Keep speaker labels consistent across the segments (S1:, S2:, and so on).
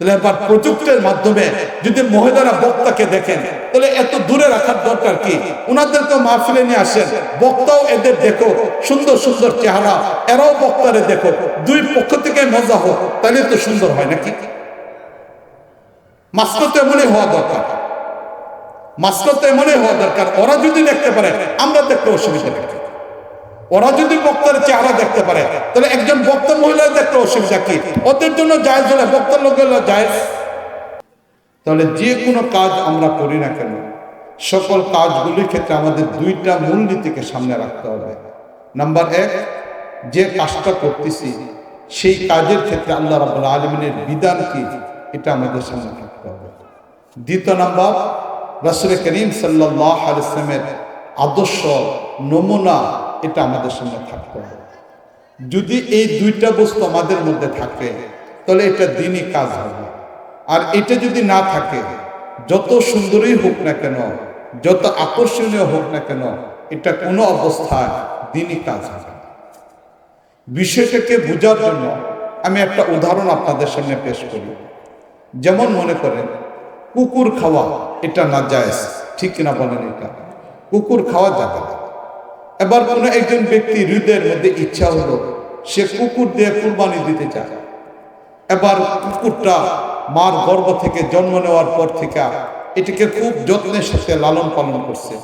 S1: তাহলে এবার প্রযুক্তির মাধ্যমে যদি মহিলারা বক্তাকে দেখেন, তাহলে এত দূরে রাখার দরকার কি? ওনাদেরকে মাহফিলে নিয়ে আসেন, বক্তাও এদের দেখো সুন্দর সুন্দর চেহারা, এরাও বক্তারে দেখো দুই পক্ষ থেকে মজা হোক, তাহলে তো সুন্দর হয় নাকি? মাস্টার তো এমনই হওয়া দরকার। মাস্টার তো এমনই হওয়া দরকার। ওরা যদি দেখতে পারে, আমরা দেখতে অসুবিধা নেই। ওরা যদি বক্তার চেহারা দেখতে পারে, তাহলে একজন বক্তা মহিলা দেখতে অসুবিধা কি? ওদের জন্য জায়জ হলে বক্তার লোকের জায়জ। তাহলে যে কোনো কাজ আমরা করি না কেন? সকল কাজগুলির ক্ষেত্রে আমাদের দুইটা মূলনীতিকে সামনে রাখতে হবে। নাম্বার এক, যে কাজটা করতেছি, সেই কাজের ক্ষেত্রে আল্লাহ রাবুল আলমিনের বিধান কি? এটা আমাদের সামনে থাকতে হবে। দ্বিতীয় নাম্বার, রাসুল করিম সাল্লাহ আলিসলামের আদর্শ, নমুনা এটা আমাদের সামনে থাকতে হবে। যদি এই দুইটা বস্তু আমাদের মধ্যে থাকে, তাহলে এটা দিনই কাজ হবে। আর এটা যদি না থাকে, যত সুন্দরই হোক না কেন, যত আকর্ষণীয় হোক না কেন, এটা কোনো অবস্থায় দিনই কাজ হবে। বিষয়টাকে বোঝার জন্য আমি একটা উদাহরণ আপনাদের সামনে পেশ করি। যেমন মনে করেন, কুকুর খাওয়া এটা না যায় ঠিক কিনা বলেন এটা? কুকুর খাওয়া যাবে না। এবার কোনো একজন ব্যক্তি হৃদয়ের মধ্যে ইচ্ছা হলো, সে কুকুর দিয়ে কুরবানি দিতে চায়। এবার কুকুরটা মার গর্ভ থেকে জন্ম নেওয়ার পর থেকে এটিকে খুব যত্নের সাথে লালন পালন করছে।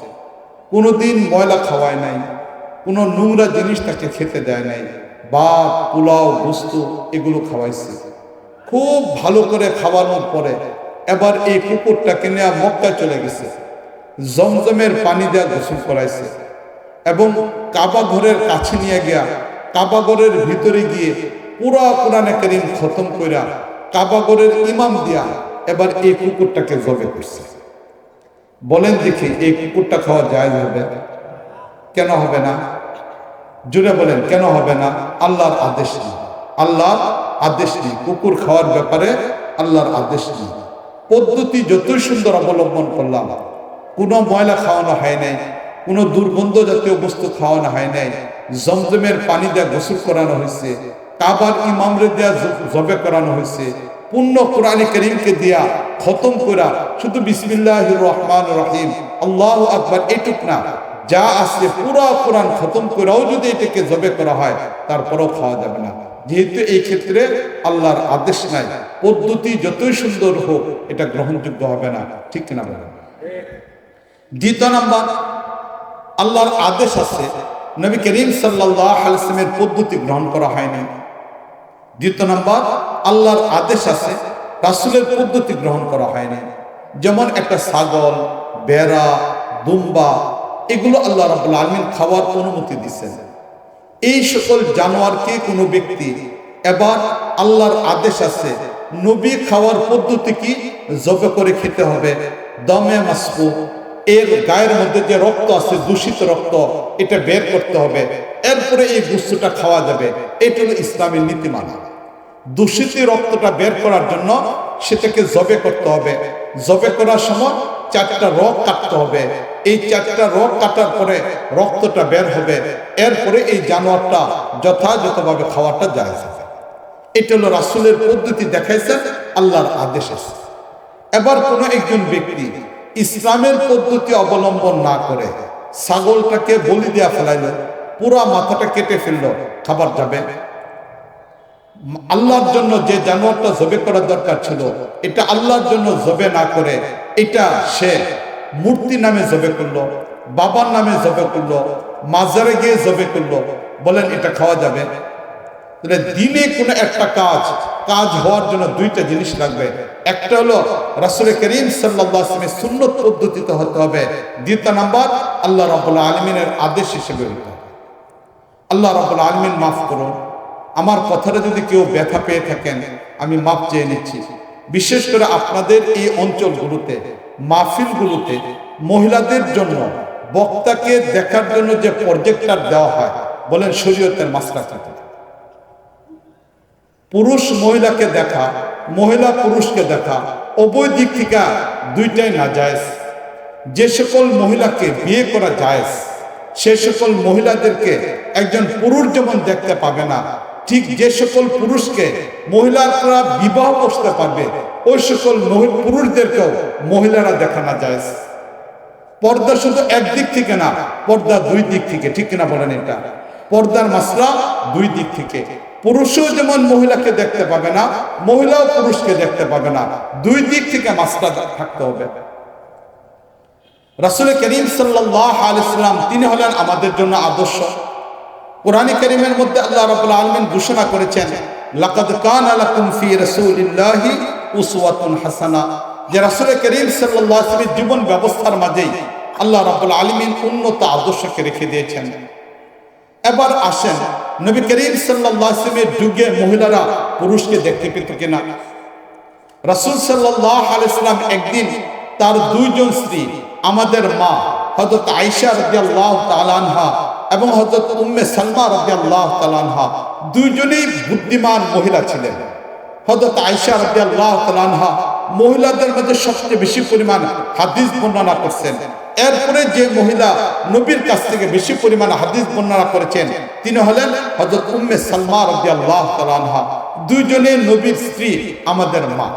S1: কোনোদিন ময়লা খাওয়ায় নাই, কোনো নোংরা জিনিস তাকে খেতে দেয় নাই, ভাত, পোলাও, বস্তু এগুলো খাওয়াইছে। খুব ভালো করে খাওয়ানোর পরে এবার এই কুকুরটাকে নেওয়া মক্কায় চলে গেছে। জমজমের পানি দেওয়া গোসল করাইছে। এবং কাবা ঘরের কাছে নিয়ে গিয়া কাবা ঘরের ভিতরে গিয়ে পুরা কোরআনে করিম খতম কইরা কাবা ঘরের ইমাম দিয়া এবার এই কুকুরটাকে জবে করছে। বলেন দেখি এই কুকুরটা খাওয়া যায় হবে? কেন হবে না? জুড়ে বলেন, কেন হবে না? আল্লাহর আদেশ নেই। আল্লাহর আদেশ নেই। কুকুর খাওয়ার ব্যাপারে আল্লাহর আদেশ নেই। পদ্ধতি যতই সুন্দর অবলম্বন করলাম, কোনো ময়লা খাওয়ানো হয় নাই। কোনো দুর্গন্ধ জাতীয় বস্তু খাওয়ানো হয় নাই। জমজমের পানি দেওয়া গোসল করানো হয়েছে কাবার ইমামরে দেওয়া জবে করানো হয়েছে পূর্ণ কোরআনে করিমকে দিয়া খতম করা শুধু বিসমিল্লাহ রহমান রহিম, আল্লাহ আকবর এটুক না। যা আছে পুরা কোরআন খতম করাও যদি এটাকে জবে করা হয়, তারপরেও খাওয়া যাবে না। যেহেতু এই ক্ষেত্রে আল্লাহর আদেশ নাই, পদ্ধতি যতই সুন্দর হোক, এটা গ্রহণযোগ্য হবে না। ঠিক না দ্বিতীয় নাম্বার আল্লাহর আদেশ আছে, নবী করিম সাল্লাহ পদ্ধতি গ্রহণ করা হয়নি। দ্বিতীয় নম্বর, আল্লাহর আদেশ আছে, রাসুলের পদ্ধতি গ্রহণ করা হয়নি। যেমন একটা ছাগল বেড়া দুম্বা, এগুলো আল্লাহ রাবুল আলমিন খাওয়ার অনুমতি দিচ্ছেন এই সকল জানোয়ারকে কোনো ব্যক্তি? এবার আল্লাহর আদেশ আছে, নবী খাওয়ার পদ্ধতি কি? জবে করে খেতে হবে, দমে মাসবু এর গায়ের মধ্যে যে রক্ত আছে, দূষিত রক্ত, এটা বের করতে হবে। এরপরে এই বস্তুটা খাওয়া যাবে। এটা হলো ইসলামের নীতিমালা। দূষিত রক্তটা বের করার জন্য সেটাকে জবে করতে হবে। জবে করার সময় চারটা রোগ কাটতে হবে। এই চারটা রোগ কাটার পরে রক্তটা বের হবে। এরপরে এই জানোয়ারটা যথাযথভাবে খাওয়াটা যায় এটা হলো রাসুলের পদ্ধতি দেখাইছেন, আল্লাহর আদেশ আছে। এবার কোনো একজন ব্যক্তি ইসলামের পদ্ধতি অবলম্বন না করে ছাগলটাকে বলি দেওয়া ফেলাইল, পুরা মাথাটা কেটে ফেলল, খাবার যাবে। আল্লাহর জন্য যে জানোয়ারটা জবে করা দরকার ছিল, এটা আল্লাহর জন্য জবে না করে এটা সে মূর্তি নামে জবে করল, বাবার নামে জবে করল, মাজারে গিয়ে জবে করল, বলেন এটা খাওয়া যাবে? দিনে কোনো একটা কাজ কাজ হওয়ার জন্য দুইটা জিনিস লাগবে। একটা হলো রাসুল করিম সাল্লামের সুন্নত পদ্ধতিতে হতে হবে। দ্বিতীয় নাম্বার, আল্লাহ রাবুল আলমিনের আদেশ হিসেবে হতে হবে। আল্লাহ রাবুল আলমিন মাফ করুন। আমার কথাটা যদি কেউ ব্যথা পেয়ে থাকেন, আমি মাপ চেয়ে নিচ্ছি। বিশেষ করে আপনাদের এই অঞ্চলগুলোতে, মাহফিলগুলোতে মহিলাদের জন্য বক্তাকে দেখার জন্য যে প্রজেক্টার দেওয়া হয়, বলেন শরীয়তের থেকে পুরুষ মহিলাকে দেখা মহিলা পুরুষকে দেখা, উভয় দিক থেকে দুইটাই না যায় যে সকল মহিলাকে বিয়ে করা যায় সে সকল মহিলাদেরকে একজন পুরুষ যেমন দেখতে পাবে না, ঠিক যে সকল পুরুষকে মহিলারা বিবাহ করতে পারবে, ওই সকল পুরুষদেরকেও মহিলারা দেখানো যায় পর্দা শুধু একদিক থেকে না, পর্দা দুই দিক থেকে, ঠিক কিনা বলেন এটা? পর্দার মাসলা দুই দিক থেকে। পুরুষও যেমন মহিলাকে দেখতে পাবে না, মহিলাও পুরুষকে দেখতে পাবে না। দুই দিক থেকে মাসলা থাকতে হবে। রাসুল করিম আলাইসাল্লাম তিনি হলেন আমাদের জন্য আদর্শ। কোরআন করিমের মধ্যে আল্লাহ রাবুল আলমিন ঘোষণা করেছেন, লাকাদ কান আলাকুম ফি রাসূলিল্লাহি উসওয়াতুন হাসানা। যে রাসূল করিম সাল্লাল্লাহু আলাইহি জীবন ব্যবস্থার মাঝেই আল্লাহ রাব্বুল আলামিন উন্নত আদর্শকে রেখে দিয়েছেন। এবার আসেন নবী করিম আলাইহি যুগে মহিলারা পুরুষকে দেখতে পেত কিনা? রাসূল সাল্লাম একদিন তার দুইজন স্ত্রী, আমাদের মা, হযরত আয়েশা রাদিয়াল্লাহু এবং হযরত উম্মে সালমা রাদিয়াল্লাহু তাআলা আনহা দুইজনেই বুদ্ধিমান মহিলা ছিলেন। হযরত আয়েশা রাদিয়াল্লাহু মহিলাদের মধ্যে সবচেয়ে বেশি পরিমাণ হাদিস বর্ণনা করছেন। এরপরে যে মহিলা নবীর কাছ থেকে বেশি পরিমাণে হাদিস বর্ণনা করেছেন, তিনি হলেন হযরত উম্মে সালমা তাআলা আনহা। দুইজনে নবীর স্ত্রী, আমাদের মা।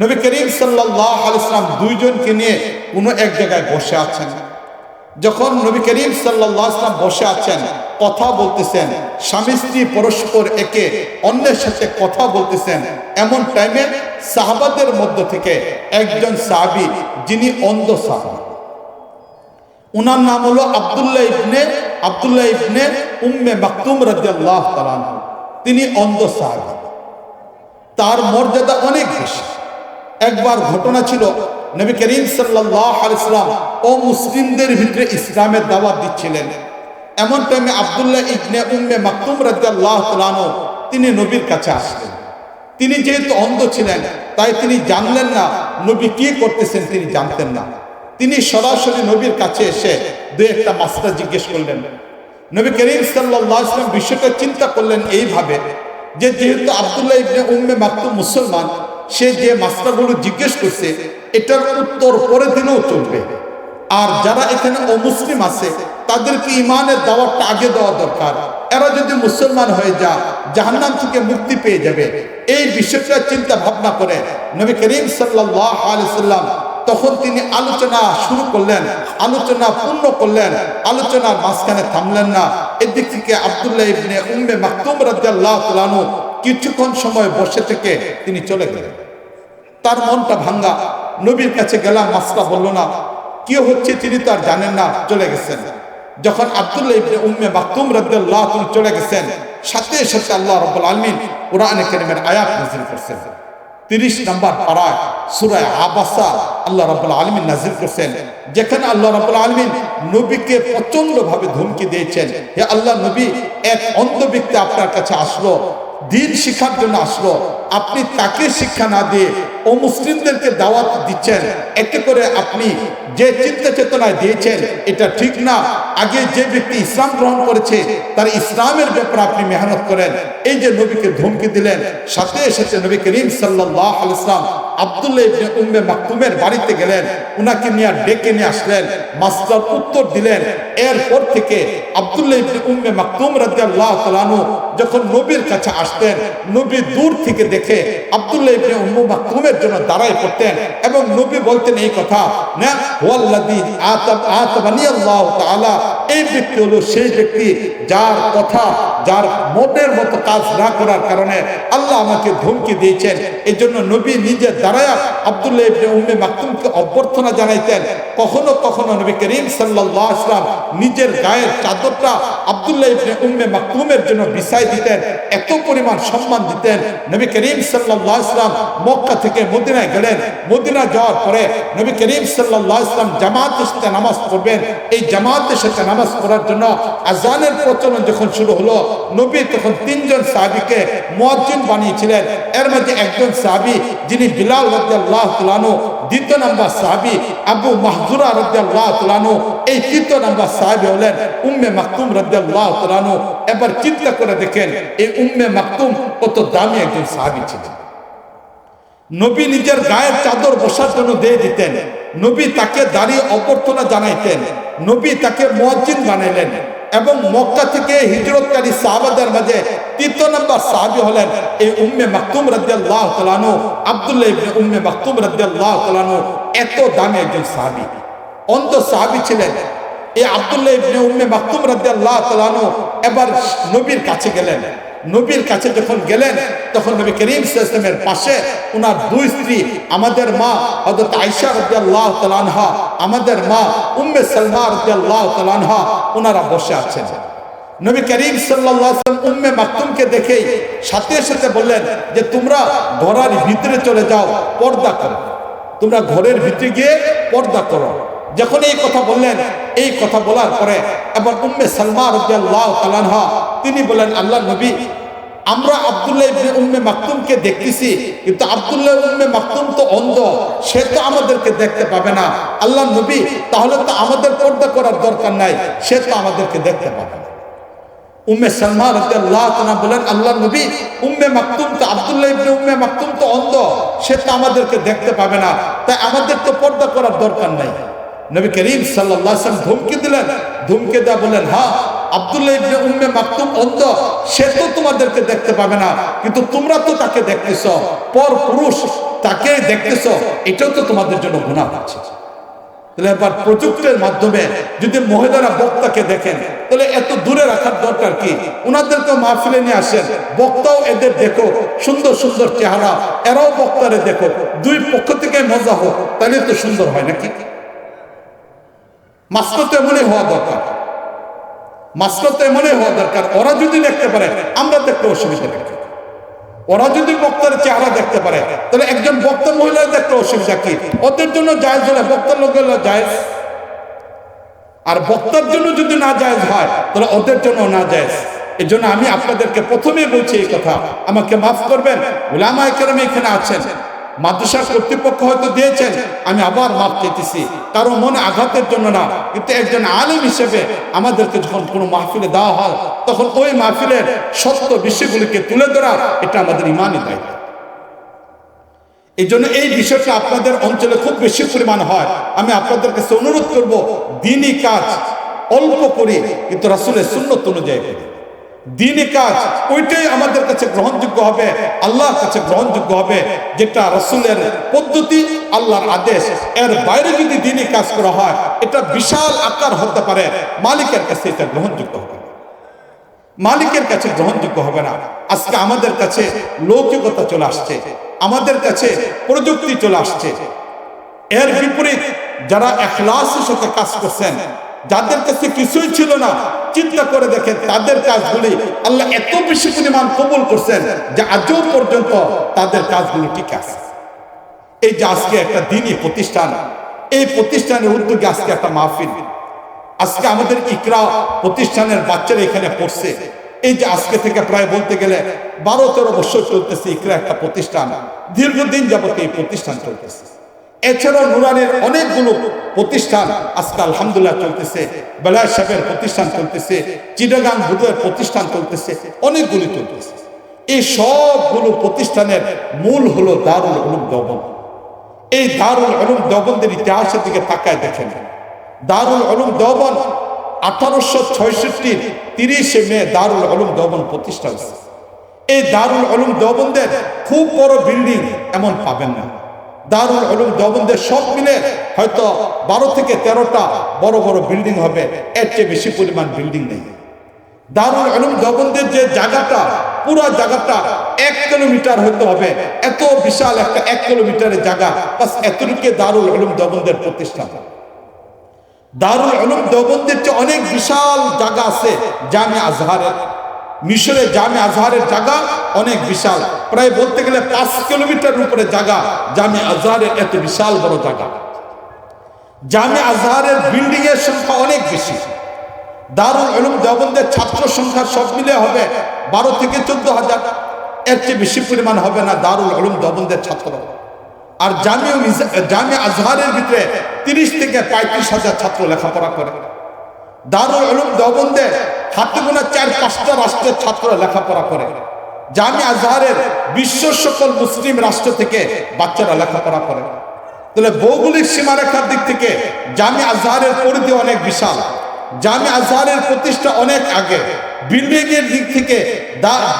S1: নবী করিম সাল্লাহ আলাইসলাম দুইজনকে নিয়ে কোনো এক জায়গায় বসে আছেন। যখন নবী করিম সাল্লাহ আসলাম বসে আছেন, কথা বলতেছেন, স্বামী স্ত্রী পরস্পর একে অন্যের সাথে কথা বলতেছেন, এমন টাইমে সাহাবাদের মধ্য থেকে একজন সাহাবি, যিনি অন্ধ সাহাবি। উনার নাম হলো আবদুল্লাহ ইবনে আবদুল্লাহ ইবনে উম্মে মাকতুম রাদিয়াল্লাহু তাআলা আনহু। তিনি অন্ধ সাহাবি। তার মর্যাদা অনেক বেশি। একবার ঘটনা ছিল, নবী করিম সাল্লাহ আলাইসালাম ও মুসলিমদের ভিতরে ইসলামের দাওয়াত দিচ্ছিলেন। এমন টাইমে আবদুল্লাহ ইবনে উম্মে মাকতুম রাদিয়াল্লাহু তাআলা আনহু তিনি নবীর কাছে আসলেন। তিনি যেহেতু অন্ধ ছিলেন, তাই তিনি জানলেন না নবী কি করতেছেন, তিনি জানতেন না। তিনি সরাসরি নবীর কাছে এসে দু একটা মাসলা জিজ্ঞেস করলেন। নবী করিম সাল্লাহ ইসলাম বিষয়টা চিন্তা করলেন এইভাবে যে যেহেতু আবদুল্লাহ ইবনে উম্মে মাকতুম মুসলমান, সে যে মাসলাগুলো জিজ্ঞেস করছে, এটার উত্তর পরে দিনেও চলবে। আর যারা এখানে অমুসলিম আছে, তাদেরকে ইমানের দাওয়াতটা আগে দেওয়া দরকার। এরা যদি মুসলমান হয়ে যা জাহান্নাম থেকে মুক্তি পেয়ে যাবে। এই বিষয়টা চিন্তা ভাবনা করে নবী করিম সাল্লাহ আলাইসাল্লাম তখন তিনি আলোচনা শুরু করলেন, আলোচনা পূর্ণ করলেন, আলোচনার মাঝখানে থামলেন না। এদিক থেকে আবদুল্লাহ ইবনে উম্মে মাকতুম রাদিয়াল্লাহু তাআলা কিছুক্ষণ সময় বসে থেকে তিনি চলে গেলেন। তার মনটা ভাঙ্গা। নবীর কাছে গেলাম মাসলা বলল, না, কি হচ্ছে তিনি তো আর জানেন না, চলে গেছেন। যখন আব্দুল্লাহ ইবনে উম্মে মাকতুম রাদিয়াল্লাহু তিনি চলে গেছেন, সাথে সাথে আল্লাহ রাব্বুল আলামিন কোরআনে কারীমের আয়াত নাযিল করছেন। 30 নম্বর পাড়ায় সুরায় আবাসা আল্লাহ রাব্বুল আলমিন নাজির করছেন। যেখানে আল্লাহ রাব্বুল আলমিন নবীকে প্রচণ্ড ভাবে ধমকি দিয়েছেন। হে আল্লাহ নবী, এক অন্ধ ব্যক্তি আপনার কাছে আসলো। দিন শিক্ষার জন্য আসলো। আপনি তাকে শিক্ষা না দিয়ে ও মুসলিমদেরকে দাওয়াত দিচ্ছেন। একে করে আপনি যে চিন্তা চেতনায় দিয়েছেন, এটা ঠিক না। আগে যে ব্যক্তি ইসলাম গ্রহণ করেছে, তার ইসলামের ব্যাপারে আপনি মেহনত করেন। এই যে নবীকে ধমকি দিলেন, সাথে এসেছে নবী করিম সাল্লাহ ইসলাম আবদুল্লাহ ইবনে উম্মে মাকতুমের বাড়িতে গেলেন। উনাকে নিয়ে ডেকে নিয়ে আসলেন মাস্টার উত্তর দিলেন। এরপর থেকে আবদুল্লাহ ইবনে উম্মে যখন নবীর কাছে আসতেন, নবী দূর থেকে দেখে আবদুল্লাহ ইবনে উম্মে মাকতুমের জন্য দাঁড়ায় পড়তেন এবং নবী বলতেন এই কথা, না ওয়াল্লাযী আতাব আতাবানি আল্লাহ এই ব্যক্তি হলো সেই ব্যক্তি যার কথা যার মনের মতো কাজ না করার কারণে আল্লাহ আমাকে ধমকি দিয়েছেন। এই জন্য নবী নিজে দাঁড়ায় আবদুল্লাহ উম্মে মাকতুমকে অভ্যর্থনা জানাইতেন। কখনো কখনো নবী করিম সাল্লাল্লাহু নিজের গায়ের চাদরটা আবদুল্লাহ উম্মে মাকতুমের জন্য বিছাই দিতেন, এত পরিমাণ সম্মান দিতেন। নবী করিম ওয়াসাল্লাম মক্কা থেকে মদিনায় গেলেন। মদিনা যাওয়ার পরে নবী করিম সাল্লাল্লাহু আলাইহি ওয়াসাল্লাম জামাতের সাথে নামাজ পড়বেন। এই জামাতের সাথে নামাজ পড়ার জন্য আজানের প্রচলন যখন শুরু হলো নবী তখন তিনজন সাহাবীকে মুয়াজ্জিন বানিয়েছিলেন। এর মধ্যে একজন সাহাবী, যিনি বিলাল রাদিয়াল্লাহু তাআলা আনহু, দ্বিতীয় নাম্বার সাহাবী আবু মাহজুরা রাদিয়াল্লাহু তাআলা আনহু, এই তৃতীয় নাম্বার সাহাবী হলেন উম্মে মাকতুম রাদিয়াল্লাহু তাআলা আনহু। এবার চিন্তা করে দেখেন, এই উম্মে মাকতুম কত দামি একজন সাহাবী ছিলেন। নবী নিজের গায়ের চাদর বসার জন্য দিয়ে দিতেন। নবী তাকে দাঁড়িয়ে অভ্যর্থনা জানাইতেন। নবী তাকে মুয়াজ্জিন বানাইলেন। এবং মক্কা থেকে হিজরতকারী সাহাবাদের মাঝে তৃতীয় নম্বর সাহাবি হলেন এই উম্মে মাকতুম রাদিয়াল্লাহু তাআলানু আব্দুল্লাহ ইবনে উম্মে মাকতুম রাদিয়াল্লাহু তাআলানু এত দামি একজন সাহাবী। অন্ধ সাহাবী ছিলেন। এই আব্দুল্লাহ ইবনে উম্মে মাকতুম রাদিয়াল্লাহু তাআলানু এবার নবীর কাছে গেলেন। নবীর কাছে যখন গেলেন, তখন নবী করিম সাল্লামের পাশে ওনার দুই স্ত্রী, আমাদের মা হযরত আয়েশা রাদিয়াল্লাহু তাআলাহা আমাদের মা উম্মে সালমা রাদিয়াল্লাহু তাআলাহা ওনারা বসে আছেন। নবী করিম ওয়াসাল্লাম উম্মে মাকতুমকে দেখেই সাথে সাথে বললেন যে, তোমরা ঘরের ভিতরে চলে যাও, পর্দা করো। তোমরা ঘরের ভিতরে গিয়ে পর্দা করো। যখন এই কথা বললেন, এই কথা বলার পরে এবার উম্মে সালমা তাআলাহা তিনি বলেন আল্লাহ নবী, আমরা আব্দুল্লাহ উম্মে মাকতুমকে দেখতেছি, কিন্তু আব্দুল্লাহ উম্মে মাকতুম তো অন্ধ, সে তো আমাদেরকে দেখতে পাবে না। আল্লাহ নবী, তাহলে তো আমাদের পর্দা করার দরকার নাই, সে তো আমাদেরকে দেখতে পাবে না। উম্মে সালমা রাদিয়াল্লাহু বলেন আল্লাহ নবী, উম্মে মাকতুম তো আব্দুল্লাহ ইবনে উম্মে মাকতুম তো অন্ধ, সে তো আমাদেরকে দেখতে পাবে না। তাই আমাদের তো পর্দা করার দরকার নাই। নবী করিম আলাইহি ওয়াসাল্লাম দিলেন। ধমকি উম্মে মাকতুম অন্ধ, সে তো তোমাদেরকে দেখতে পাবে না, কিন্তু তোমরা তো তাকে তাকে তো তোমাদের জন্য তাহলে এবার প্রযুক্তির মাধ্যমে যদি মহিলারা বক্তাকে দেখেন, তাহলে এত দূরে রাখার দরকার কি? ওনাদেরকে মাহফিলে নিয়ে আসেন, বক্তাও এদের দেখো সুন্দর সুন্দর চেহারা, এরাও বক্তারে দেখো দুই পক্ষ থেকে মজা হোক, তাহলে তো সুন্দর হয় নাকি? মাস্কো তো এমনই হওয়া দরকার। মাস্কো তো এমনই হওয়া দরকার। ওরা যদি দেখতে পারে, আমরা দেখতে অসুবিধা নেই। ওরা যদি বক্তার চেহারা দেখতে পারে, তাহলে একজন বক্তা মহিলা দেখতে অসুবিধা কি? ওদের জন্য জায়জ হলে বক্তার লোক জায়জ। আর বক্তার জন্য যদি না জায়জ হয়, তাহলে ওদের জন্য না জায়জ। এই জন্য আমি আপনাদেরকে প্রথমেই বলছি এই কথা। আমাকে মাফ করবেন। ওলামা কেরম এখানে আছেন। মাদ্রাসা কর্তৃপক্ষ হয়তো দিয়েছেন, আমি আবার মাপ চাইতেছি। কারও মনে আঘাতের জন্য না, কিন্তু একজন আলেম হিসেবে আমাদেরকে যখন কোনো মাহফিলে দেওয়া হয়, তখন ওই মাহফিলের সত্য বিষয়গুলিকে তুলে ধরা, এটা আমাদের ইমানই দায়িত্ব। এই জন্য এই বিষয়টা আপনাদের অঞ্চলে খুব বেশি পরিমাণ হয়। আমি আপনাদের কাছে অনুরোধ করব, দিনই কাজ অল্প করি, কিন্তু রাসুলের সুন্নত অনুযায়ী করি। দিনই কাজ, ওইটাই আমাদের কাছে গ্রহণযোগ্য হবে, আল্লাহর কাছে গ্রহণযোগ্য হবে, যেটা রসুলের পদ্ধতি, আল্লাহর আদেশ। এর বাইরে যদি দিনই কাজ করা হয়, এটা বিশাল আকার হতে পারে। মালিকের কাছে এটা গ্রহণযোগ্য হবে মালিকের কাছে গ্রহণযোগ্য হবে না। আজকে আমাদের কাছে লৌকিকতা চলে আসছে, আমাদের কাছে প্রযুক্তি চলে আসছে। এর বিপরীত, যারা এখলাসের সাথে কাজ করছেন যাদের কাছে কিছুই ছিল না, চিন্তা করে দেখেন, তাদের কাজগুলি আল্লাহ এত বেশি পরিমাণ কবুল করছেন যে আজও পর্যন্ত তাদের কাজগুলি ঠিক আছে। এই যে আজকে একটা দিনই প্রতিষ্ঠান, এই প্রতিষ্ঠানের উদ্যোগে আজকে একটা মাহফিল। আজকে আমাদের ইকরা প্রতিষ্ঠানের বাচ্চারা এখানে পড়ছে। এই যে আজকে থেকে প্রায় বলতে গেলে বারো তেরো বছর চলতেছে ইকরা একটা প্রতিষ্ঠান। দীর্ঘদিন যাবত এই প্রতিষ্ঠান চলতেছে। এছাড়াও নুরানের অনেকগুলো প্রতিষ্ঠান আজকে আলহামদুলিল্লাহ চলতেছে। বেলায় সাহেবের প্রতিষ্ঠান চলতেছে, চিটাগাং বুধের প্রতিষ্ঠান চলতেছে, অনেকগুলি চলতেছে। এই সবগুলো প্রতিষ্ঠানের মূল হলো দারুল উলুম দবন এই দারুল উলুম দবনদের ইতিহাসের দিকে তাকায় দেখেন। দারুল উলুম দবন আঠারোশো ছয়ষট্টির তিরিশে মে দারুল উলুম দবন প্রতিষ্ঠা হয়েছে। এই দারুল উলুম দবনদের খুব বড় বিল্ডিং এমন পাবেন না। দারুল উলুম দবনদের সব মিলে হয়তো বারো থেকে তেরোটা বড় বড় বিল্ডিং হবে। এর চেয়ে বেশি পরিমাণ বিল্ডিং নেই। দারুল উলুম দবনদের যে জায়গাটা, পুরো জায়গাটা এক কিলোমিটার হতে হবে। এত বিশাল একটা এক কিলোমিটারের জায়গা। বাস এতটুকু দারুল উলুম দবনদের প্রতিষ্ঠান দারুল উলুম দেওবন্দের চেয়ে অনেক বিশাল জায়গা আছে জামে আজহারের। মিশরে জামে আজহারের জায়গা অনেক বিশাল। প্রায় বলতে গেলে পাঁচ কিলোমিটার উপরে জায়গা। জামে আজহারের এত বিশাল বড় জায়গা। জামে আজহারের বিল্ডিং এর সংখ্যা অনেক বেশি। দারুল উলুম দেওবন্দের ছাত্র সংখ্যা সব মিলে হবে বারো থেকে চোদ্দ হাজার। এর চেয়ে বেশি পরিমাণ হবে না দারুল উলুম দেওবন্দের ছাত্র। আর জামিয়া জামিয়া আজহারের ভিতরে তিরিশ থেকে পঁয়ত্রিশ হাজার ছাত্র লেখাপড়া করে। দারুল উলুম দেওবন্দে হাতে গোনা চার পাঁচটা রাষ্ট্রের ছাত্ররা লেখাপড়া করে। জামিয়া আজহারের বিশ্ব সকল মুসলিম রাষ্ট্র থেকে বাচ্চারা লেখাপড়া করে। তাহলে ভৌগোলিক সীমারেখার দিক থেকে জামিয়া আজহারের পরিধি অনেক বিশাল। জামি আজহারের প্রতিষ্ঠা অনেক আগে। বিল্ডিং এর দিক থেকে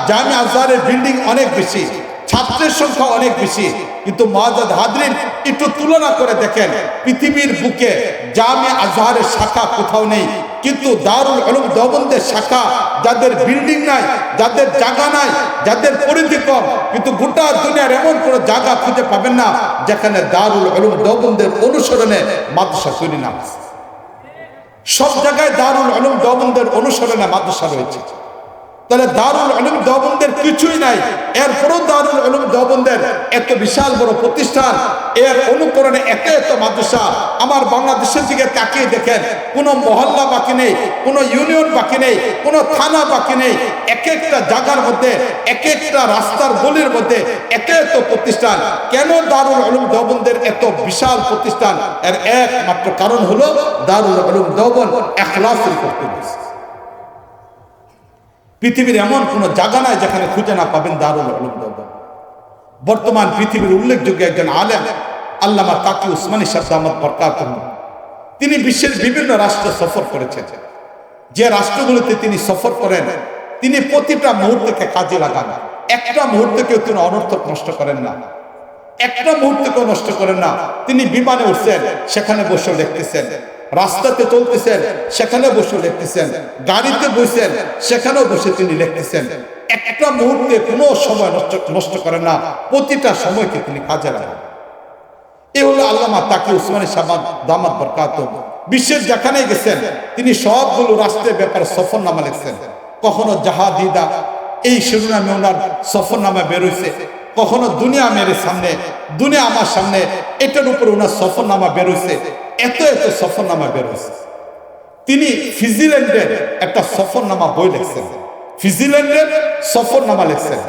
S1: জামি আজহারের বিল্ডিং অনেক বেশি। ছাত্রের সংখ্যা অনেক বেশি। কিন্তু মহাজাদ হাদরিন একটু তুলনা করে দেখেন, পৃথিবীর বুকে জামে আজহারের শাখা কোথাও নেই। কিন্তু দারুল উলুম দেওবন্দের শাখা যাদের বিল্ডিং নাই, যাদের জায়গা নাই, যাদের পরিধি কম, কিন্তু গোটা দুনিয়ার এমন কোনো জায়গা খুঁজে পাবেন না, যেখানে দারুল উলুম দেওবন্দের অনুসরণে মাদ্রাসা তৈরি না। সব জায়গায় দারুল উলুম দেওবন্দের অনুসরণে মাদ্রাসা রয়েছে। তাহলে দারুল উলুম দেওবন্দের কিছুই নাই। এরপরও দারুল উলুম দেওবন্দের এত বিশাল বড় প্রতিষ্ঠান, এর অনুকরণে এত এত মাদ্রাসা। আমার বাংলাদেশের দিকে তাকিয়ে দেখেন, কোনো মহল্লা বাকি নেই, কোনো ইউনিয়ন বাকি নেই, কোনো থানা বাকি নেই। এক একটা জায়গার মধ্যে, এক একটা রাস্তার গলির মধ্যে এত এত প্রতিষ্ঠান। কেন দারুল উলুম দেওবন্দের এত বিশাল প্রতিষ্ঠান? এর একমাত্র কারণ হলো দারুল উলুম দেওবন এখলাসের করতে দিয়েছে পৃথিবীর এমন কোনো জায়গা নাই যেখানে খুঁজে না পাবেন দারুল উলুম বর্তমান পৃথিবীর উল্লেখযোগ্য একজন আলেম, আল্লামা তাকি উসমানী সাহেব আহমদ তিনি বিশ্বের বিভিন্ন রাষ্ট্র সফর করেছেন। যে রাষ্ট্রগুলোতে তিনি সফর করেন, তিনি প্রতিটা মুহূর্তকে কাজে লাগান। একটা মুহূর্তকেও তিনি অনর্থক নষ্ট করেন না। একটা মুহূর্তকেও নষ্ট করেন না। তিনি বিমানে উঠছেন, সেখানে বসে লিখতেছেন রাস্তাতে চলতেছেন, সেখানে বসে লিখতেছেন। গাড়িতে বসেন, সেখানেও বসে তিনি লিখতেছেন। একটা মুহূর্তে কোনো সময় নষ্ট নষ্ট করেন না। প্রতিটা সময়কে তিনি কাজে লাগান। এ হলো আল্লামা তাকে উসমানী সামাদ দামাদ বরকাত বিশ্বের যেখানে গেছেন, তিনি সবগুলো রাষ্ট্রের ব্যাপারে সফরনামা লিখছেন। কখনো জাহাদিদা, এই শিরোনামে ওনার সফরনামা বেরোইছে কখনো দুনিয়া মেরে সামনে, দুনিয়া আমার সামনে, এটার উপর ওনার সফরনামা বেরোইছে এত এত সফরনামা বেরোইছে তিনি ফিজিল্যান্ডের একটা সফরনামা বই লিখছেন। ফিজিল্যান্ডের সফরনামা লিখছেন।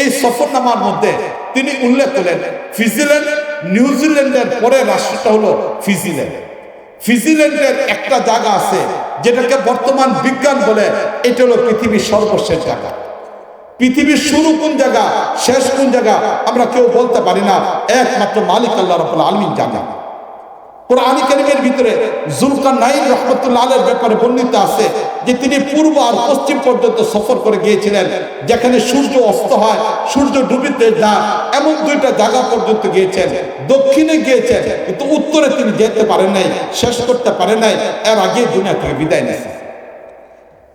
S1: এই সফরনামার মধ্যে তিনি উল্লেখ করলেন, ফিজিল্যান্ড নিউজিল্যান্ডের পরে রাষ্ট্রটা হলো ফিজিল্যান্ড। ফিজিল্যান্ডের একটা জায়গা আছে, যেটাকে বর্তমান বিজ্ঞান বলে, এটা হলো পৃথিবীর সর্বশেষ জায়গা। পৃথিবীর শুরু কোন জায়গা, শেষ কোন জায়গা, আমরা কেউ বলতে পারি না। একমাত্র মালিক আল্লাহ রব্বুল আলমিন জানা। কোরআনী কারিমের ভিতরে জুলকার নাইন রহমতুল্লাহ ব্যাপারে বর্ণিত আছে যে তিনি পূর্ব আর পশ্চিম পর্যন্ত সফর করে গিয়েছিলেন, যেখানে সূর্য অস্ত হয়, সূর্য ডুবিতে যা এমন দুইটা জায়গা পর্যন্ত গিয়েছেন। দক্ষিণে গিয়েছেন, কিন্তু উত্তরে তিনি যেতে পারেন নাই, শেষ করতে পারেন নাই, এর আগে দুনিয়া থেকে বিদায় নিয়েছেন।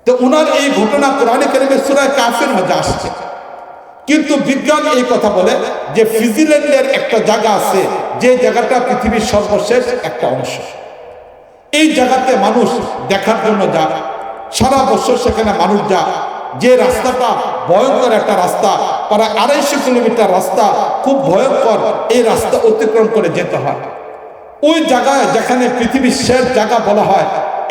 S1: তো ওনার এই ঘটনা কোরআনে কারিমের সুরায় কাফের মধ্যে আসছে। কিন্তু বিজ্ঞান এই কথা বলে যে ফিজিল্যান্ডের একটা জায়গা আছে যে জায়গাটা পৃথিবীর সর্বশেষ একটা অংশ। এই জায়গাতে মানুষ দেখার জন্য যা সারা বছর সেখানে মানুষ যা যে রাস্তাটা ভয়ঙ্কর একটা রাস্তা, প্রায় আড়াইশো কিলোমিটার রাস্তা, খুব ভয়ঙ্কর, এই রাস্তা অতিক্রম করে যেতে হয়। ওই জায়গায় যেখানে পৃথিবীর শেষ জায়গা বলা হয়,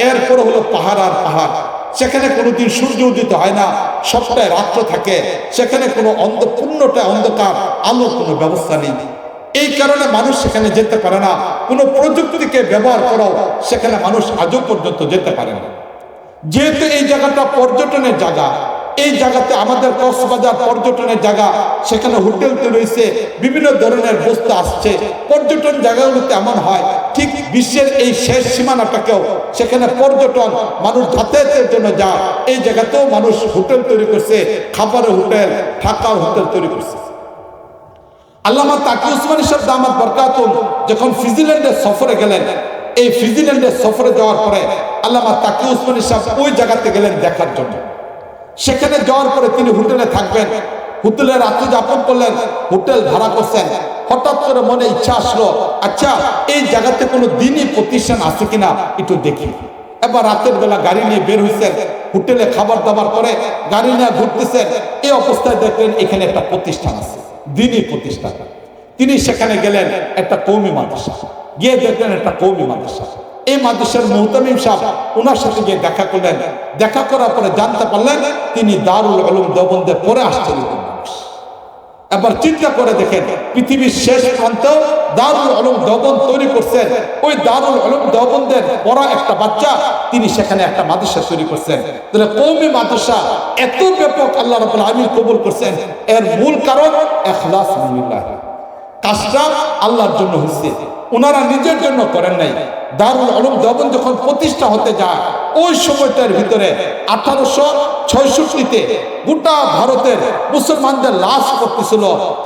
S1: এরপর হলো পাহাড় আর পাহাড়। সেখানে কোনোদিন সূর্য উদিত হয় না, সবটাই রাত্র থাকে। সেখানে কোনো অন্ধ পূর্ণটা অন্ধকার আলোর কোনো ব্যবস্থা নেই। এই কারণে মানুষ সেখানে যেতে পারে না। কোনো প্রযুক্তিকে ব্যবহার করাও সেখানে মানুষ আজও পর্যন্ত যেতে পারে না। যেহেতু এই জায়গাটা পর্যটনের জায়গা, এই জায়গাতে আমাদের কক্সবাজার পর্যটনের জায়গা, সেখানে হোটেল তো রয়েছে বিভিন্ন ধরনের বস্তু আসছে। পর্যটন জায়গাগুলোতে এমন হয়, ঠিক বিশ্বের এই শেষ সীমানাটাকেও সেখানে পর্যটন মানুষ যাতায়াতের জন্য যা এই জায়গাতেও মানুষ হোটেল তৈরি করছে, খাবারের হোটেল থাকার হোটেল তৈরি করছে। আল্লামা তাকি উসমানী সাহেব দামাত বরকাতুল যখন ফিজিল্যান্ডে সফরে গেলেন, এই ফিজিল্যান্ডে সফরে যাওয়ার পরে আল্লামা তাকি উসমানী সাহেব ওই জায়গাতে গেলেন দেখার জন্য। সেখানে যাওয়ার পরে তিনি হোটেলে থাকবেন, হোটেলে রাত্রি যাপন করলেন, হোটেল ভাড়া করছেন। হঠাৎ করে মনে ইচ্ছা আসলো আচ্ছা এই জায়গাতে কোনো দিনই প্রতিষ্ঠান আছে কিনা একটু দেখি। এবার রাতের বেলা গাড়ি নিয়ে বের হয়েছেন হোটেলে খাবার দাবার করে গাড়ি নিয়ে ঘুরতেছেন, এই অবস্থায় দেখলেন এখানে একটা প্রতিষ্ঠান আছে, দিনই প্রতিষ্ঠান। তিনি সেখানে গেলেন একটা কৌমি মাদ্রাসা, গিয়ে দেখলেন একটা কৌমি মাদ্রাসা। এই মাদ্রাসার মুহতামিম সাহেব ওনার সাথে গিয়ে দেখা করলেন, দেখা করার পরে জানতে পারলেন তিনি দারুল আলম দেবন্দে পরে আসছেন এবার চিন্তা করে দেখেন, পৃথিবীর শেষ প্রান্ত দারুল আলম দবন তৈরি করছেন। ওই দারুল আলম দবনদের পড়া একটা বাচ্চা, তিনি সেখানে একটা মাদ্রাসা তৈরি করছেন। তাহলে কৌমি মাদ্রাসা এত ব্যাপক আল্লাহ রাবুল আমিন কবুল করছেন, এর মূল কারণ এখলাস কাজটা আল্লাহর জন্য হচ্ছে ওনারা নিজের জন্য করেন নাই। দারুল আলম দবন যখন প্রতিষ্ঠা হতে যায়, ওই সময়টার ভিতরে আঠারোশো ছয়ষট্টিতে গোটা ভারতের মুসলমানদের লাশ করতেছিল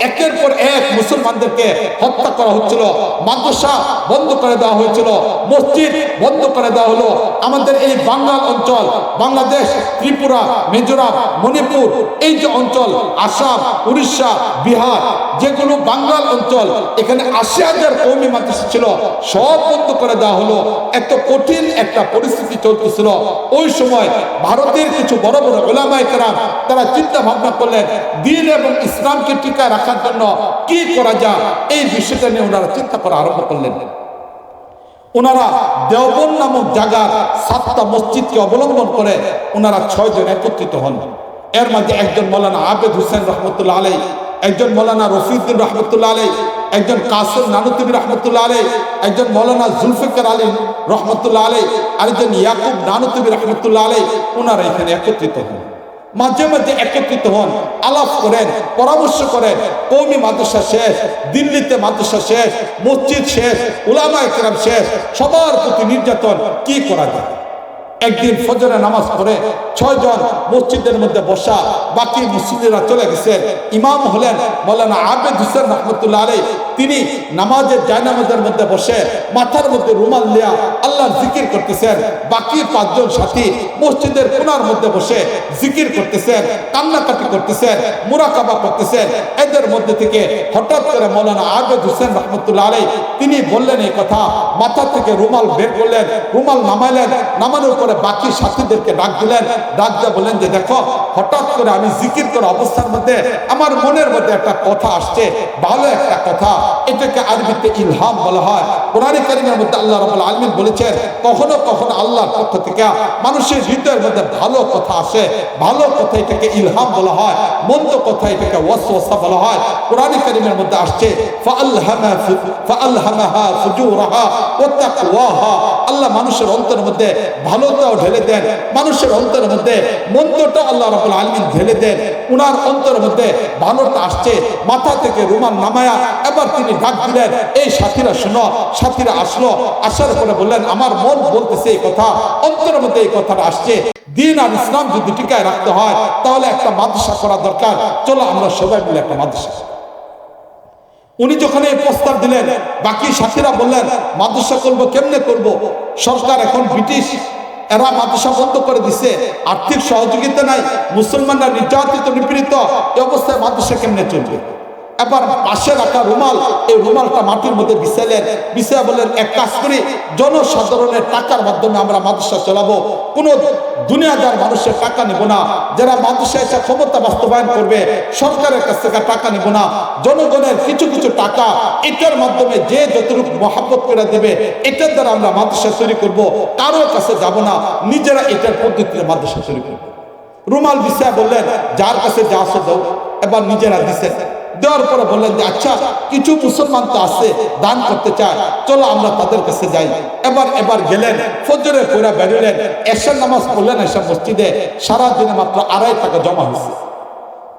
S1: একের পর এক মুসলমানদেরকে হত্যা করা হচ্ছিল। মাদ্রাসা বন্ধ করে দেওয়া হয়েছিল। মসজিদ বন্ধ করে দেওয়া হলো। আমাদের এই বাংলার অঞ্চল, বাংলাদেশ, ত্রিপুরা, মিজোরাম, মণিপুর, এই যে অঞ্চল, আসাম, উড়িষ্যা, বিহার, যেগুলো বাংলার অঞ্চল, এখানে আশি হাজার কৌমি মাদ্রাসা ছিল, সব বন্ধ করে দেওয়া হলো। এত কঠিন একটা পরিস্থিতি চলতেছিল। ওই সময় ভারতের কিছু বড় বড় ওলামাই কেরাম তারা চিন্তা ভাবনা করলেন, দিন এবং ইসলামকে টিকায় রাখার জন্য কি করা যায়? এই বিষয়টা নিয়ে ওনারা চিন্তা করা আরম্ভ করলেন। ওনারা দেওবন নামক জায়গার সাতটা মসজিদকে অবলম্বন করে ওনারা ছয়জন একত্রিত হন। এর মধ্যে একজন মৌলানা আবেদ হুসেন রহমতুল্লাহ আলাই, একজন মৌলানা রফিউদ্দিন রহমতুল্লাহ আলাই, একজন কাসিম নানুদ্দিন রহমতুল্লাহ আলাই, একজন মৌলানা জুলফিকার আলী রহমতুল্লাহ আলাই, আরেকজন ইয়াকুব নানুদ্দিন রহমতুল্লাহ আলাই, ওনারা এখানে একত্রিত হন। মাঝে মাঝে একত্রিত হন, আলাপ করেন, পরামর্শ করেন। কৌমি মাদ্রাসা শেষ, দিল্লিতে মাদ্রাসা শেষ, মসজিদ শেষ উলামা একরাম শেষ, সবার প্রতি নির্যাতন, কি করা যায়? একদিন ফজরে নামাজ পড়ে ছয়জন মসজিদের মধ্যে বসা বাকি মুসলিমরা চলে গেছেন। ইমাম হলেন মৌলানা আবেদ হুসেন রহমতুল্লাহ আলী তিনি নামাজের জায়নামাজের মধ্যে বসে মাথার মধ্যে রুমাল লিয়া আল্লাহর জিকির করতেছেন। বাকি পাঁচজন সাথী মসজিদের কোনার মধ্যে বসে জিকির করতেছেন, কান্নাকাটি করতেছেন, মুরাকাবা করতেছেন। এদের মধ্যে থেকে হঠাৎ করে মৌলানা আবেদ হুসেন রহমতুল্লাহ আলী তিনি বললেন এই কথা, মাথা থেকে রুমাল বের করলেন, রুমাল নামাইলেন, নামানোর পরে বাকি সাথীদেরকে ডাক দিলেন, ডাক দিয়ে বললেন যে দেখো, হঠাৎ করে আমি জিকির করা অবস্থার মধ্যে আমার মনের মধ্যে একটা কথা আসছে, ভালো একটা কথা। এটাকে আরবিতে ইলহাম বলা হয়। কোরআনী কারিমের মধ্যে আল্লাহ আলামিন বলেছেন, কখনো কখনো আল্লাহর পক্ষ থেকে মানুষের হৃদয়ের মধ্যে ভালো কথা আসে, ভালো কথা এটাকে ইলহাম বলা হয়, মন্দ কথা এটাকে ওয়াসওয়াসা বলা হয়। কোরআনী কারিমের মধ্যে আসছে আল্লাহ মানুষের অন্তরের মধ্যে ভালোটাও ঢেলে দেন, মানুষের অন্তরের মধ্যে মন্দটা আল্লাহ রাব্বুল আলমিন ঢেলে দেন। উনার অন্তরের মধ্যে ভালোটা আসছে, মাথা থেকে রুমাল নামায়া এবার তিনি ডাক দিলেন, এই সাথীরা শুনো সাথীরা আসলো, আসার পরে বললেন, আমার মন বলতেছে এই কথা, অন্তরের মধ্যে এই কথাটা আসছে। দিন আর ইসলাম যদি টিকায় রাখতে হয়, তাহলে একটা মাদ্রাসা করা দরকার। চলো আমরা সবাই মিলে একটা মাদ্রাসা উনি যখন এই প্রস্তাব দিলেন, বাকি সাথীরা বললেন, মাদ্রাসা করব, কেমনে করব? সরকার এখন ব্রিটিশ, এরা মাদ্রাসা বন্ধ করে দিছে। আর্থিক সহযোগিতা নাই, মুসলমানরা নির্যাতিত, নিপীড়িত, এই অবস্থায় মাদ্রাসা কেমনে চলবে? এবার পাশে রাখা রুমাল, এই রুমালটা মাটির মধ্যে বিছাইলেন বিছাই বললেন, এক কাজ করি, জনসাধারণের টাকার মাধ্যমে আমরা মাদ্রাসা চালাবো। কোনো দুনিয়াদার মানুষের টাকা নেব না। যারা মাদ্রাসা এসে ক্ষমতা বাস্তবায়ন করবে, সরকারের কাছ থেকে টাকা নেব না। জনগণের কিছু কিছু টাকা এটার মাধ্যমে যে যতটুকু মহাব্বত করে দেবে, এটার দ্বারা আমরা মাদ্রাসা তৈরি করব। কারোর কাছে যাব না। নিজেরা এটার পদ্ধতিতে মাদ্রাসা তৈরি করব। রুমাল বিছায় বললেন, যার কাছে যা আছে দাও। এবার নিজেরা দিছে দেওয়ার পরে বললেন যে আচ্ছা কিছু মুসলমান তো আছে, দান করতে চায়। চলো আমরা তাদের কাছে যাই। এবার এবার গেলেন, ফজরে পড়া বেরোলেন এসে নামাজ পড়লেন এসব মসজিদে সারা দিনে মাত্র আড়াই টাকা জমা হয়েছে।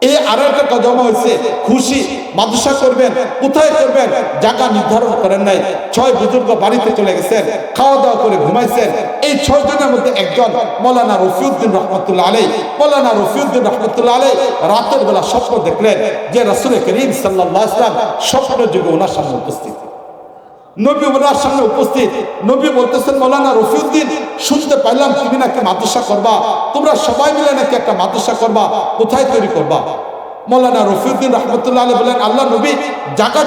S1: এই আরও একটা জমা হয়েছে খুশি, মাদ্রাসা করবেন, কোথায় করবেন, জায়গা নির্ধারণ করেন নাই। ছয় বুজুর্গ বাড়িতে চলে গেছেন খাওয়া দাওয়া করে ঘুমাইছেন। এই ছয় জনের মধ্যে একজন মৌলানা রফিউদ্দিন রহমতুল্লাহ আলাই মৌলানা রফিউদ্দিন রহমতুল্লাহ আলাই রাতের বেলা স্বপ্ন দেখলেন যে রসুল করিম সাল্লাহ ইসলাম স্বপ্ন যুগে ওনার সামনে উপস্থিত। নবী ওনার সামনে উপস্থিত। নবী বলতেছেন, মৌলানা রফিউদ্দিন, শুনতে পাইলাম তুমি নাকি মাদ্রাসা করবা। তোমরা সবাই মিলে নাকি একটা মাদ্রাসা করবা। কোথায় তৈরি করবা? মৌলানা রফিউদ্দিন রহমতুল্লাহ আলী বলেন, আল্লাহ নবী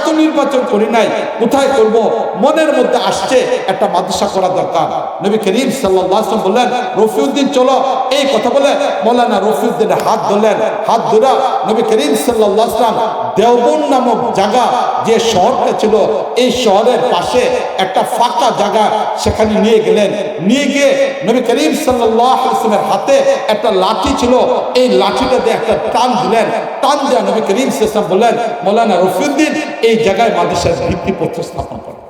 S1: তো নির্বাচন করি নাই। কোথায় করব? মনের মধ্যে আসছে একটা মাদ্রাসা করা দরকার। নবী করিম সাল্লাহ বললেন, রফিউদ্দিন, চলো। এই কথা বলে মৌলানা রফিউদ্দিনের হাত ধরলেন। হাত ধরা নবী করিম সাল্লাহ দেওবন নামক জায়গা যে শহরটা ছিল, এই শহরের পাশে একটা ফাঁকা জায়গা সেখানে নিয়ে গেলেন। নিয়ে গিয়ে নবী করিম সাল্লামের হাতে একটা লাঠি ছিল। এই লাঠিটা দিয়ে একটা টান দিলেন। টান দেওয়া নবী করিম সাল্লাম বললেন, মৌলানা রফিউদ্দিন, এই জায়গায় মাদ্রাসার ভিত্তিপত্র স্থাপন করে।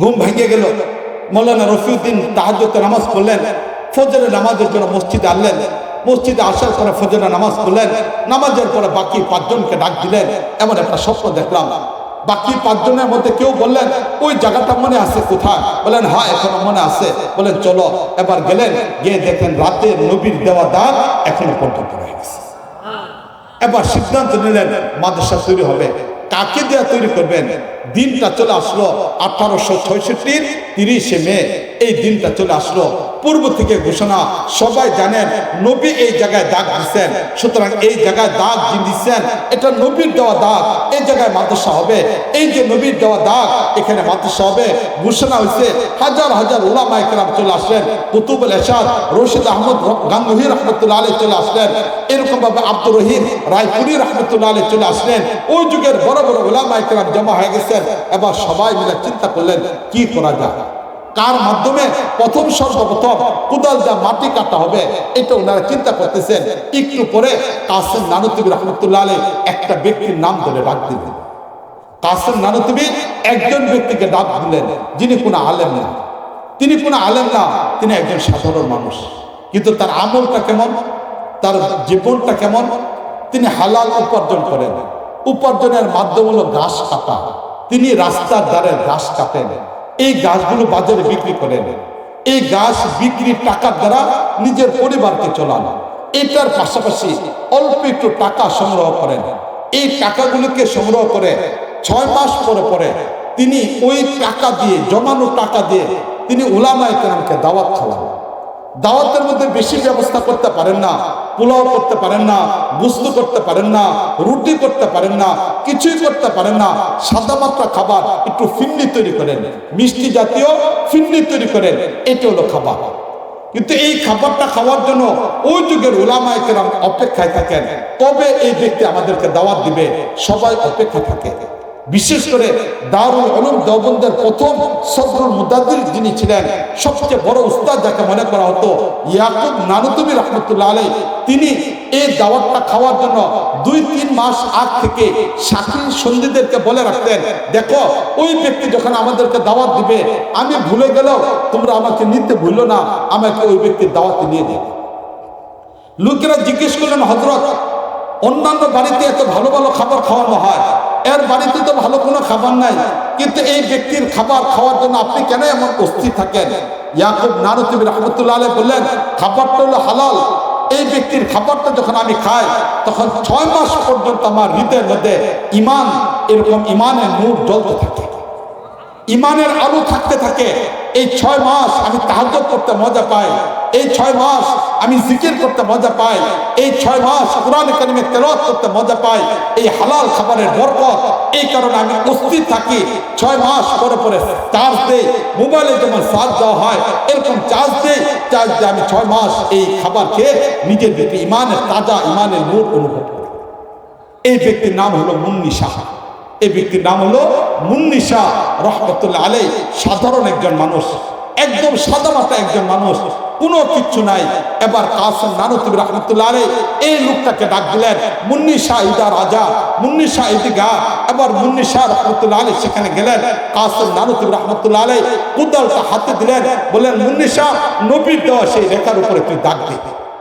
S1: ঘুম ভেঙে গেল। মৌলানা রফিউদ্দিন তাহাজতে নামাজ পড়লেন। ফজরের নামাজের জন্য মসজিদে আনলেন। মসজিদে আসার পরে ফজরের নামাজ পড়লেন, নামাজের পরে বাকি পাঁচজনকে ডাক দিলেন, এমন একটা স্বপ্ন দেখলাম। বাকি পাঁচজনের মধ্যে কেউ বললেন, ওই জায়গাটা মনে আছে কোথায়? বলেন হ্যাঁ এখনও মনে আছে। বলেন চলো। এবার গেলেন, গিয়ে দেখেন রাতে নবীর দেওয়া দাগ এখনও পর্যন্ত রয়ে গেছে। এবার সিদ্ধান্ত নিলেন, মাদ্রাসা তৈরি হবে। কাকে দেওয়া তৈরি করবেন? দিনটা চলে আসলো আঠারোশো ছয়ষট্টির তিরিশে মে। এই দিনটা চলে আসলো পূর্ব থেকে ঘোষণা, সবাই জানেন নবী এই জায়গায় দাগ দিচ্ছেন সুতরাং এই জায়গায় দাগ যিনি দিচ্ছেন এটা নবীর দেওয়া দাগ, এই জায়গায় মাদ্রাসা হবে। এই যে নবীর দেওয়া দাগ, এখানে মাদ্রাসা হবে। ঘোষণা হয়েছে, হাজার হাজার ওলামা একরাম চলে আসলেন। কুতুবুল এসাদ রশিদ আহমদ গাঙ্গুহি রহমতুল্লাহ আলী চলে আসলেন। এরকম ভাবে আব্দুর রহিম, রায়পুরি রহমতুল্লাহ আলী চলে আসলেন। ওই যুগের বড় বড় ওলামা একরাম জমা হয়ে গেছেন। এবার সবাই মিলে চিন্তা করলেন, কি করা যায়? কার মাধ্যমে প্রথম সর্বপ্রথম কোদাল যা মাটি কাটা হবে, এটা ওনারা চিন্তা করতেছেন। একটু পরে কাসেম নানুতুবি রহমতুল্লাহ আলী একটা ব্যক্তির নাম ধরে ডাক দিবেন কাসেম নানুতুবি একজন ব্যক্তিকে ডাক দিলেন, যিনি কোনো আলেম না। তিনি কোনো আলেম না, তিনি একজন সাধারণ মানুষ। কিন্তু তার আমলটা কেমন? তার জীবনটা কেমন? তিনি হালাল উপার্জন করেন। উপার্জনের মাধ্যম হলো ঘাস কাটা। তিনি রাস্তার ধারে ঘাস কাটেন। এই গাছগুলো বাজারে বিক্রি করেন। এই গাছ বিক্রির টাকার দ্বারা নিজের পরিবারকে চলান। এটার পাশাপাশি অল্প একটু টাকা সংগ্রহ করেন। এই টাকাগুলোকে সংগ্রহ করে ছয় মাস পরে পরে তিনি ওই টাকা দিয়ে, জমানো টাকা দিয়ে তিনি ওলামায় কেরামকে দাওয়াত খাওয়ান। দাওয়াতের মধ্যে বেশি ব্যবস্থা করতে পারেন না, পোলাও করতে পারেন না, গুস্তু করতে পারেন না, রুটি করতে পারেন না, কিছুই করতে পারেন না, সাদা মাত্রা খাবার একটু ফিন্নি তৈরি করেন, মিষ্টি জাতীয় ফিন্নি তৈরি করেন, এটা হলো খাবার। কিন্তু এই খাবারটা খাওয়ার জন্য ওই যুগের ওলামায় কেরাম অপেক্ষায় থাকেন। কবে এই ব্যক্তি আমাদেরকে দাওয়াত দিবে, সবাই অপেক্ষা থাকে। বিশেষ করে দারুল আলম দেওবন্দের প্রথম সদরুল মুদাদ্দির যিনি ছিলেন, সবচেয়ে বড় উস্তাদ যাকে মনে করা হতো, ইয়াকুব নানুতুবি রহমতুল্লাহ আলী তিনি এই দাওয়াতটা খাওয়ার জন্য দুই তিন মাস আগ থেকে সাথী সন্ধীদেরকে বলে রাখতেন, দেখো, ওই ব্যক্তি যখন আমাদেরকে দাওয়াত দিবে, আমি ভুলে গেলেও তোমরা আমাকে নিতে ভুলো না, আমাকে ওই ব্যক্তির দাওয়াতে নিয়ে দেবে লোকেরা জিজ্ঞেস করলেন হজরত অন্যান্য বাড়িতে এত ভালো ভালো খাবার খাওয়ানো হয়? এর বাড়িতে তো ভালো কোনো খাবার নাই। কিন্তু এই ব্যক্তির খাবার খাওয়ার জন্য আপনি কেন এমন অস্থির থাকেন? ইয়াকুব নারুতিবি রহমতুল্লাহ বললেন, খাবারটা হলো হালাল। এই ব্যক্তির খাবারটা যখন আমি খাই, তখন ছয় মাস পর্যন্ত আমার হৃদয়ের মধ্যে ইমান এরকম ইমানের নূর জ্বলতে থাকে। ইমানের আলো থাকতে থাকে। এই ছয় মাস আমি তাহাজ করতে মজা পাই। এই ছয় মাস আমি জিকির করতে মজা পাই। এই ছয় মাস কোরআন কারিমে তেলত করতে মজা পাই। এই হালাল খাবারের বরকত, এই কারণে আমি উপস্থিত থাকি। ছয় মাস পরে পরে চার্জ দেই, মোবাইলে যেমন চার্জ দেওয়া হয়, এরকম চার্জ দেই, চার্জ দিয়ে আমি ছয় মাস এই খাবার খেয়ে নিজের ভিতরে ইমানের তাজা, ইমানের নূর অনুভব এই ব্যক্তির নাম হলো মুন্নি সাহা এই ব্যক্তির নাম হলো মুন্নিশা রহমতুল্লাহ আলাই সাধারণ একজন মানুষ, একদম সাদামাটা একজন মানুষ। কোনো কিচ্ছু নাই। এবার কাসম নানুতুব রহমতুল্লাহ আলাই এই লোকটাকে ডাক দিলেন, মুন্নি ইদা রাজা, মুন্নি মুন্নিশা ইদিগা এবার মুন্নি শাহ রহমতুল্লাহ আলাই সেখানে গেলেন, কাসম নানুতুব রহমতুল্লাহ আলাই কুদালটা হাতে দিলেন, বললেন, মুন্নি শাহ, নবীর দেওয়া সেই রেখার উপরে তুই দাগ দিবি